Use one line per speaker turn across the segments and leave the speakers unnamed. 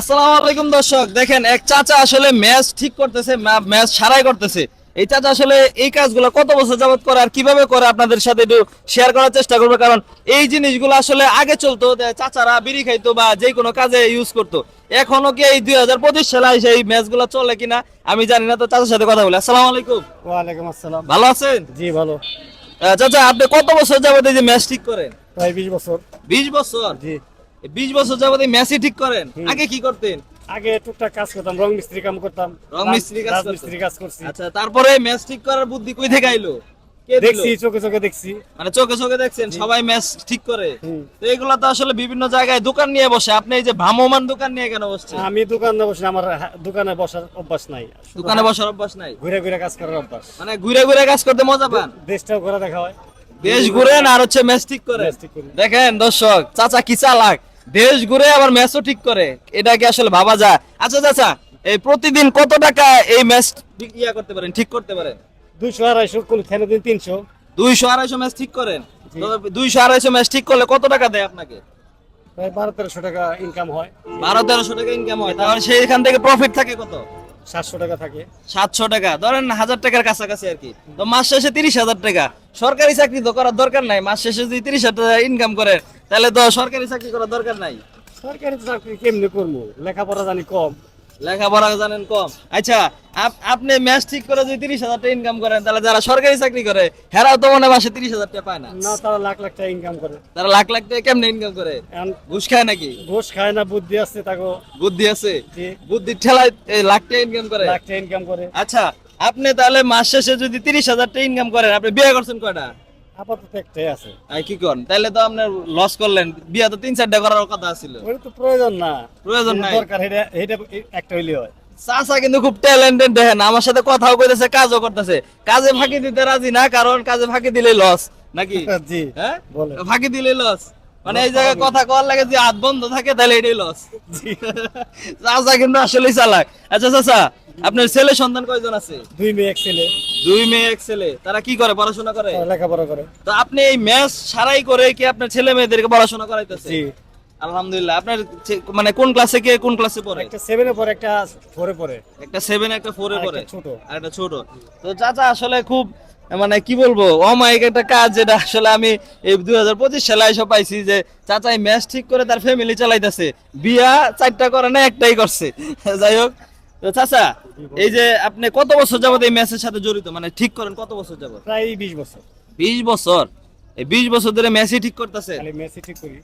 আসসালামু আলাইকুম দর্শক দেখেন এক চাচা আসলে ম্যাচ ঠিক করতেছে ম্যাচ সারাই করতেছে। এই চাচা আসলে এই কাজগুলো কত বছর যাবত করে আর কীভাবে করে আপনাদের সাথে একটু শেয়ার করার চেষ্টা করব কারণ এই জিনিসগুলো আসলে আগে চলতো চাচারা বিড়ি খাইতো বা যে কোনো কাজে ইউজ করতো। এখনও কি এই দুই হাজার পঁচিশ সালে এই ম্যাচগুলো চলে কিনা আমি জানি না তো চাচার সাথে কথা বলি। আসসালামু আলাইকুম।
ওয়ালাইকুম আসসালাম।
ভালো আছেন?
জি ভালো।
চাচা আপনি কত বছর যাবত এই যে ম্যাচ ঠিক করেন?
প্রায় বিশ বছর।
বিশ বছর?
জি।
বিশ বছর যাবত এই ম্যাচই ঠিক করেন? আগে কি করতেন?
আগে টুকটাক কাজ করতাম রং মিস্ত্রি কাম করতাম।
রং মিস্ত্রি কাজ
মিস্ত্রি কাজ করছি।
আচ্ছা তারপরে ম্যাচ ঠিক করার বুদ্ধি কই থেকে আইলো?
দেখছি চোখে চোখে দেখছি।
মানে চোখে চোখে দেখছেন সবাই ম্যাচ ঠিক করে। তো এগুলো তো আসলে বিভিন্ন জায়গায় দোকান নিয়ে বসে। আপনি এই যে ভ্রাম্যমান দোকান নিয়ে কেন বসছেন?
আমি দোকানে বসে আমার দোকানে বসার অভ্যাস নাই।
দোকানে বসার অভ্যাস নাই?
ঘুরে ঘুরে কাজ করার অভ্যাস।
মানে ঘুরে ঘুরে কাজ করতে মজা পান?
দেশটাও ঘোরা দেখা হয়।
দেশ ঘুরেন আর হচ্ছে ম্যাচ ঠিক করে
ম্যাচ ঠিক করি।
দেখেন দর্শক চাচা কি চালাক? দেশ ঘুরে আবার ম্যাচও ঠিক করে। এটা কি আসলে ভাবা যায়? আচ্ছা চাচা এই প্রতিদিন কত টাকা এই ম্যাচ ইয়া করতে পারেন ঠিক করতে পারেন?
দুইশো আড়াইশো কোন খেলে দিন তিনশো।
দুইশো আড়াইশো ম্যাচ ঠিক করেন? দুইশো আড়াইশো ম্যাচ ঠিক করলে কত টাকা দেয় আপনাকে?
প্রায় বারো তেরোশো টাকা ইনকাম হয়।
বারো তেরোশো টাকা ইনকাম হয়। তাহলে সেইখান থেকে প্রফিট থাকে কত?
সাতশো টাকা থাকে।
সাতশো টাকা। ধরেন হাজার টাকার কাছাকাছি আর কি। তো মাস শেষে তিরিশ হাজার টাকা। সরকারি চাকরি তো করার দরকার নাই। মাস শেষে যদি তিরিশ হাজার টাকা ইনকাম করে তাহলে তো সরকারি চাকরি করার দরকার নাই।
সরকারি চাকরি কেমনি করব? লেখাপড়া জানি কম।
লেখাপড়া জানেন কম। আচ্ছা আপ- আপনি ম্যাচ ঠিক করে যদি তিরিশ হাজার টাকা ইনকাম করেন তাহলে যারা সরকারি চাকরি করে হেরাও তো মনে মাসে তিরিশ হাজার টাকা পায় না।
না তারা লাখ লাখ টাকা ইনকাম করে।
তারা লাখ লাখ টাকা কেমনে ইনকাম করে? ঘুষ খায় নাকি?
ঘুষ খায় না বুদ্ধি আছে তাকে।
বুদ্ধি আছে?
যে
বুদ্ধির ঠেলায় লাখ টাকা ইনকাম করে।
লাখ টাকা ইনকাম করে।
আচ্ছা আপনি তাহলে মাস শেষে যদি তিরিশ হাজার টাকা ইনকাম করেন আপনি বিয়ে করছেন কয়টা?
আপাতত একটাই আছে।
আর কি তো আপনার লস করলেন। বিয়ে তো তিন চারটা করার কথা ছিল।
ওটা তো প্রয়োজন না।
প্রয়োজন নাই।
দরকার এটা এটা একটা হইলে হয়।
চাচা কিন্তু খুব ট্যালেন্টেড দেখেন আমার সাথে কথাও কইতেছে কাজও করতেছে। কাজে ফাঁকি দিতে রাজি না কারণ কাজে ফাঁকি দিলে লস নাকি?
জি
হ্যাঁ? ফাঁকি দিলে লস মানে এই জায়গায় কথা কওয়ার লাগে যে হাত বন্ধ থাকে তাহলে এটাই লস চাচা কিন্তু আসলেই চালাক। আচ্ছা চাচা আপনার ছেলে সন্তান কয়জন আছে?
দুই মেয়ে এক ছেলে।
দুই মেয়ে এক ছেলে। তারা কি করে? পড়াশোনা করে?
লেখাপড়া করে।
তো আপনি এই ম্যাচ সারাই করে কি আপনার ছেলে মেয়েদেরকে পড়াশোনা করাইতেছে আলহামদুলিল্লাহ। আপনার মানে কোন ক্লাসে কে কোন ক্লাসে পড়ে?
একটা সেভেনে পরে একটা ফোরে পরে
একটা সেভেন একটা ফোরে
আর
পড়ে।
ছোট।
আর একটা ছোট। তো চাচা আসলে খুব মানে কি বলব অমায়িক একটা কাজ যেটা আসলে আমি এই দুই হাজার পঁচিশ সালে এসে পাইছি যে চাচা এই ম্যাচ ঠিক করে তার ফ্যামিলি চালাইতেছে। বিয়া চারটা করে না একটাই করছে। যাই হোক চাচা এই যে আপনি কত বছর যাবত এই ম্যাচের সাথে জড়িত? মানে ঠিক করেন কত বছর যাবত
প্রায় বিশ বছর।
বিশ বছর? এই বিশ বছর ধরে ম্যাচই ঠিক করতেছে?
খালি ঠিক করি।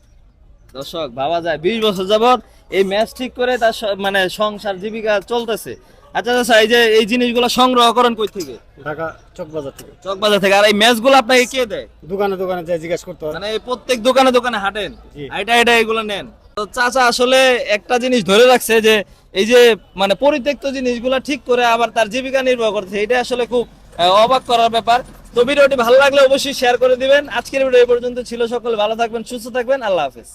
দর্শক ভাবা যায় বিশ বছর যাবত এই ম্যাচ ঠিক করে তার মানে সংসার জীবিকা চলতেছে। আচ্ছা আচ্ছা এই যে এই জিনিসগুলো সংগ্রহ করেন কই থেকে?
ঢাকা চক বাজার থেকে।
চকবাজার থেকে। আর এই ম্যাচগুলো আপনাকে কে দেয়?
দোকানে দোকানে যাই জিজ্ঞেস করতে হয়।
মানে প্রত্যেক দোকানে দোকানে হাঁটেন। এটা এটা এগুলো নেন? চাচা, আসলে একটা জিনিস ধরে রাখছে যে, এই যে মানে পরিত্যক্ত জিনিসগুলো ঠিক করে আবার তার জীবিকা নির্বাহ করছে এটা আসলে খুব অবাক করার ব্যাপার। তো ভিডিওটি ভালো লাগলে অবশ্যই শেয়ার করে দিবেন। আজকের ভিডিও এই পর্যন্ত ছিল। সকল ভালো থাকবেন, সুস্থ থাকবেন। আল্লাহ হাফেজ।